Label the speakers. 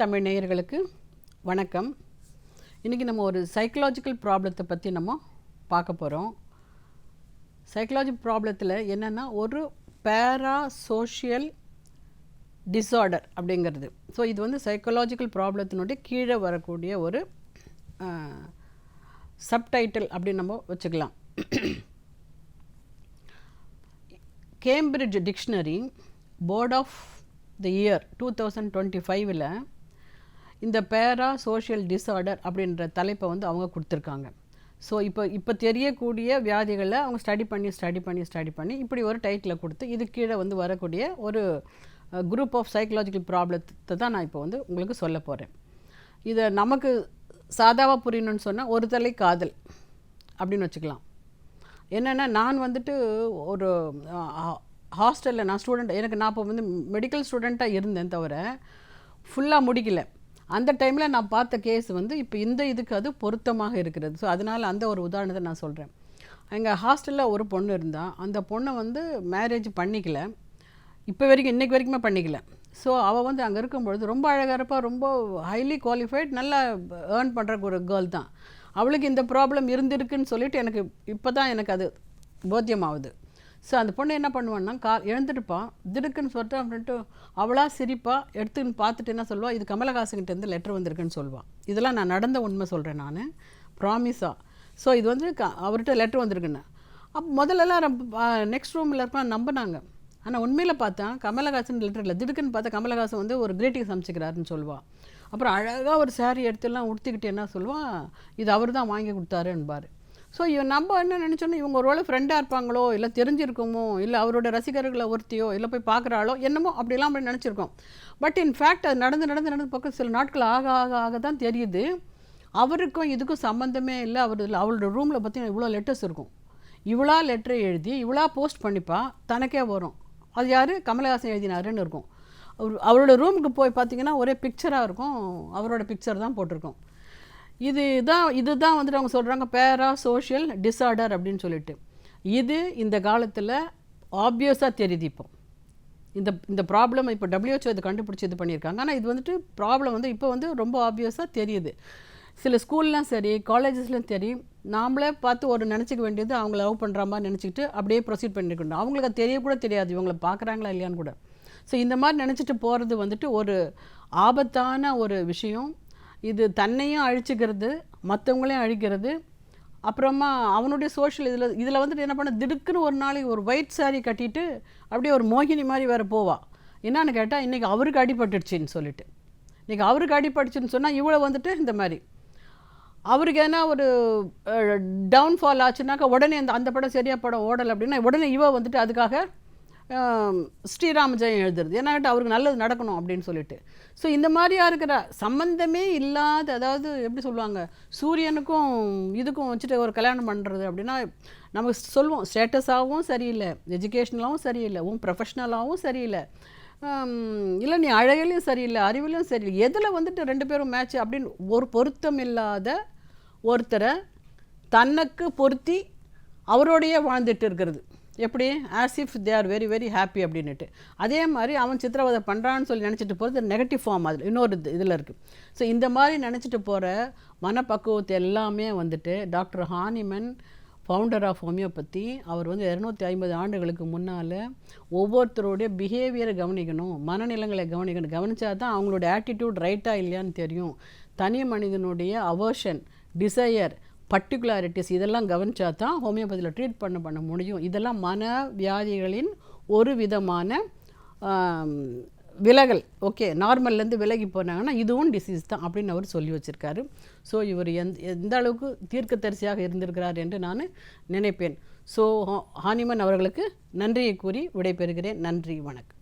Speaker 1: தமிழ் நேயர்களுக்கு வணக்கம். இன்றைக்கி நம்ம ஒரு சைக்கலாஜிக்கல் ப்ராப்ளத்தை பற்றி நம்ம பார்க்க போகிறோம் சைக்கலாஜி ப்ராப்ளத்தில் என்னென்னா ஒரு பேரா சோஷியல் டிஸார்டர் அப்படிங்கிறது. ஸோ இது வந்து சைக்கலாஜிக்கல் ப்ராப்ளத்தினுடைய கீழே வரக்கூடிய ஒரு சப்டைட்டில் அப்படின்னு நம்ம வச்சுக்கலாம். Cambridge dictionary word of the year two thousand twenty ஃபைவ்ல இந்த பேரா சோஷியல் டிஸார்டர் அப்படின்ற தலைப்பை வந்து அவங்க கொடுத்துருக்காங்க. ஸோ இப்போ இப்போ தெரியக்கூடிய வியாதிகளை அவங்க ஸ்டடி பண்ணி ஸ்டடி பண்ணி ஸ்டடி பண்ணி இப்படி ஒரு டைட்டிலை கொடுத்து இது கீழே வந்து வரக்கூடிய ஒரு குரூப் ஆஃப் சைக்கலாஜிக்கல் ப்ராப்ளத்தை தான் நான் இப்போ வந்து உங்களுக்கு சொல்ல போகிறேன் இதை நமக்கு சாதாவாக புரியணும்னு சொன்னால் ஒரு தலை காதல் அப்படின்னு வச்சுக்கலாம். என்னென்னா நான் வந்துட்டு ஒரு ஹாஸ்டலில் நான் ஸ்டூடெண்ட் எனக்கு நான் இப்போ வந்து மெடிக்கல் ஸ்டூடெண்ட்டாக இருந்தேன் தவிர ஃபுல்லாக முடிக்கல. அந்த டைமில் நான் பார்த்த கேஸ் வந்து இப்போ இந்த இதுக்கு அது பொருத்தமாக இருக்கிறது. ஸோ அதனால் அந்த ஒரு உதாரணத்தை நான் சொல்கிறேன் எங்கள் ஹாஸ்டலில் ஒரு பொண்ணு இருந்தால் அந்த பொண்ணை வந்து மேரேஜ் பண்ணிக்கல. இப்போ வரைக்கும் இன்றைக்கு வரைக்குமே பண்ணிக்கல. ஸோ அவள் வந்து அங்கே இருக்கும்பொழுது ரொம்ப அழகாக ரொம்ப ஹைலி குவாலிஃபைட் நல்லா ஏர்ன் பண்ணுற ஒரு கேர்ள் தான். அவளுக்கு இந்த ப்ராப்ளம் இருந்திருக்குன்னு சொல்லிட்டு எனக்கு இப்போ தான் எனக்கு அது போத்தியமாகுது. ஸோ அந்த பொண்ணு என்ன பண்ணுவான்னா கா எழுந்துட்டுப்பா திடுக்குன்னு சொல்லிட்டு அப்படின்ட்டு அவளாக சிரிப்பாக எடுத்துன்னு பார்த்துட்டு என்ன சொல்லுவாள் இது கமலஹாசன்கிட்டேருந்து லெட்டர் வந்திருக்குன்னு சொல்லுவாள் இதெல்லாம் நான் நடந்த உண்மை சொல்கிறேன் நான். ப்ராமிஸாக ஸோ இது வந்து க அவர்கிட்ட லெட்டர் வந்திருக்குன்னு. அப் முதல்லலாம் நெக்ஸ்ட் ரூமில் இருப்பான் நம்பினாங்க. ஆனால் உண்மையில் பார்த்தா கமலஹாசன் லெட்டர் இல்லை திடுக்குன்னு பார்த்தா கமலஹாசன் வந்து ஒரு கிரீட்டிங் சமைச்சிக்கிறாருன்னு சொல்லுவாள் அப்புறம் அழகாக ஒரு சாரீ எடுத்துலாம் உடுத்திக்கிட்டு என்ன சொல்லுவான் இது அவர் தான் வாங்கி கொடுத்தாருன்பார். ஸோ இவன் நம்ம என்ன நினச்சோன்னா இவங்க ஒரு வேளை ஃப்ரெண்டாக இருப்பாங்களோ இல்லை தெரிஞ்சிருக்குமோ இல்லை அவரோட ரசிகர்களை ஒருத்தியோ இல்லை போய் பார்க்குறாளோ என்னமோ அப்படிலாம் அப்படி நினச்சிருக்கோம். பட் இன்ஃபேக்ட் அது நடந்து நடந்து நடந்து பக்கம் சில நாட்கள் ஆக ஆக ஆக தான் தெரியுது. அவருக்கும் இதுக்கும் சம்மந்தமே இல்லை. அவர் இல்லை அவளோட ரூமில் பார்த்தீங்கன்னா இவ்வளோ லெட்டர்ஸ் இருக்கும். இவ்வளோ லெட்டரை எழுதி இவ்வளோ போஸ்ட் பண்ணிப்பா தனக்கே வரும். அது யார்? கமலஹாசன் எழுதினாருன்னு இருக்கும். அவர் அவரோட ரூமுக்கு போய் பார்த்தீங்கன்னா ஒரே பிக்சராக இருக்கும். அவரோட பிக்சர் தான் போட்டிருக்கோம். இது தான் இதுதான் வந்துட்டு அவங்க சொல்கிறாங்க பேரா சோஷியல் டிஸார்டர் அப்படின்னு சொல்லிட்டு. இது இந்த காலத்தில் ஆப்வியஸாக தெரியுது இப்போ. இந்த இந்த ப்ராப்ளம் இப்போ டபிள்யூஹெச்ஓ இது கண்டுபிடிச்சி இது பண்ணியிருக்காங்க. ஆனால் இது வந்துட்டு ப்ராப்ளம் வந்து இப்போ வந்து ரொம்ப ஆப்வியஸாக தெரியுது. சில ஸ்கூல்லாம் சரி காலேஜஸ்லையும் சரி நாமளே பார்த்து ஒரு நினச்சிக்க வேண்டியது அவங்க லவ் பண்ணுற மாதிரி நினச்சிக்கிட்டு அப்படியே ப்ரொசீட் பண்ணிருக்கணும் அவங்களுக்கு அது தெரியக்கூட தெரியாது. இவங்களை பார்க்குறாங்களா இல்லையான்னு கூட. ஸோ இந்த மாதிரி நினச்சிட்டு போகிறது வந்துட்டு ஒரு ஆபத்தான ஒரு விஷயம். இது தன்னையும் அழிச்சுக்கிறது மற்றவங்களையும் அழிக்கிறது. அப்புறமா அவனுடைய சோஷியல் இதில் இதில் வந்துட்டு என்ன பண்ண திடுக்குன்னு ஒரு நாளைக்கு ஒரு ஒயிட் சாரீ கட்டிட்டு அப்படியே ஒரு மோகினி மாதிரி வேறு போவா. என்னான்னு கேட்டால் இன்றைக்கி அவருக்கு அடிபட்டுடுச்சின்னு சொல்லிட்டு. இன்றைக்கி அவருக்கு அடிபட்டுச்சுன்னு சொன்னால் இவ்வளோ வந்துட்டு இந்த மாதிரி. அவருக்கு என்ன ஒரு டவுன்ஃபால் ஆச்சுனாக்கா உடனே அந்த அந்த படம் சரியாக படம் ஓடலை அப்படின்னா உடனே இவ வந்துட்டு அதுக்காக ஸ்ரீராம ஜெயம் எழுதுறது. ஏன்னா அவருக்கு நல்லது நடக்கணும் அப்படின்னு சொல்லிட்டு. ஸோ இந்த மாதிரியா இருக்கிற? சம்மந்தமே இல்லாத அதாவது எப்படி சொல்லுவாங்க? சூரியனுக்கும் இதுக்கும் வச்சுட்டு ஒரு கல்யாணம் பண்ணுறது அப்படின்னா நம்ம சொல்லுவோம் ஸ்டேட்டஸாகவும் சரியில்லை எஜுகேஷ்னலாகவும் சரியில்லை உன் ப்ரொஃபஷ்னலாகவும் சரியில்லை. இல்லை நீ அழகிலையும் சரியில்லை அறிவிலையும் சரியில்லை. எதில் வந்துட்டு ரெண்டு பேரும் மேட்ச் அப்படின்னு ஒரு பொருத்தம் இல்லாத ஒருத்தரை தனக்கு பொருத்தி அவரோடையே வாழ்ந்துட்டு இருக்கிறது. எப்படி? As if they are very very happy அப்படின்னுட்டு. அதே மாதிரி அவன் சித்திரவதை பண்ணுறான்னு சொல்லி நினச்சிட்டு போகிறது நெகட்டிவ் ஃபார்ம் அதில் இன்னொரு இதில் இருக்குது ஸோ இந்த மாதிரி நினச்சிட்டு போகிற மனப்பக்குவத்தை எல்லாமே வந்துட்டு doctor Hahnemann founder of homeopathy அவர் வந்து இரநூத்தி ஐம்பது ஆண்டுகளுக்கு முன்னால் ஒவ்வொருத்தருடைய பிஹேவியரை கவனிக்கணும் மனநிலங்களை கவனிக்கணும். கவனித்தா தான் அவங்களோட ஆட்டிடியூட் ரைட்டாக இல்லையான்னு தெரியும். தனி மனிதனுடைய அவர்ஷன் டிசையர் பர்டிகுலாரிட்டிஸ் இதெல்லாம் கவனிச்சா தான் ஹோமியோபதியில் ட்ரீட் பண்ண பண்ண முடியும். இதெல்லாம் மன வியாதிகளின் ஒரு விதமான விலகல். ஓகே நார்மல்லேருந்து விலகி போனாங்கன்னா இதுவும் டிசீஸ் தான் அப்படின்னு அவர் சொல்லி வச்சுருக்காரு. ஸோ இவர் எந்த எந்த அளவுக்கு தீர்க்கத்தரிசியாக இருந்திருக்கிறார் என்று நான் நினைப்பேன். ஸோ ஹானிமன் அவர்களுக்கு நன்றியை கூறி விடைபெறுகிறேன். நன்றி வணக்கம்.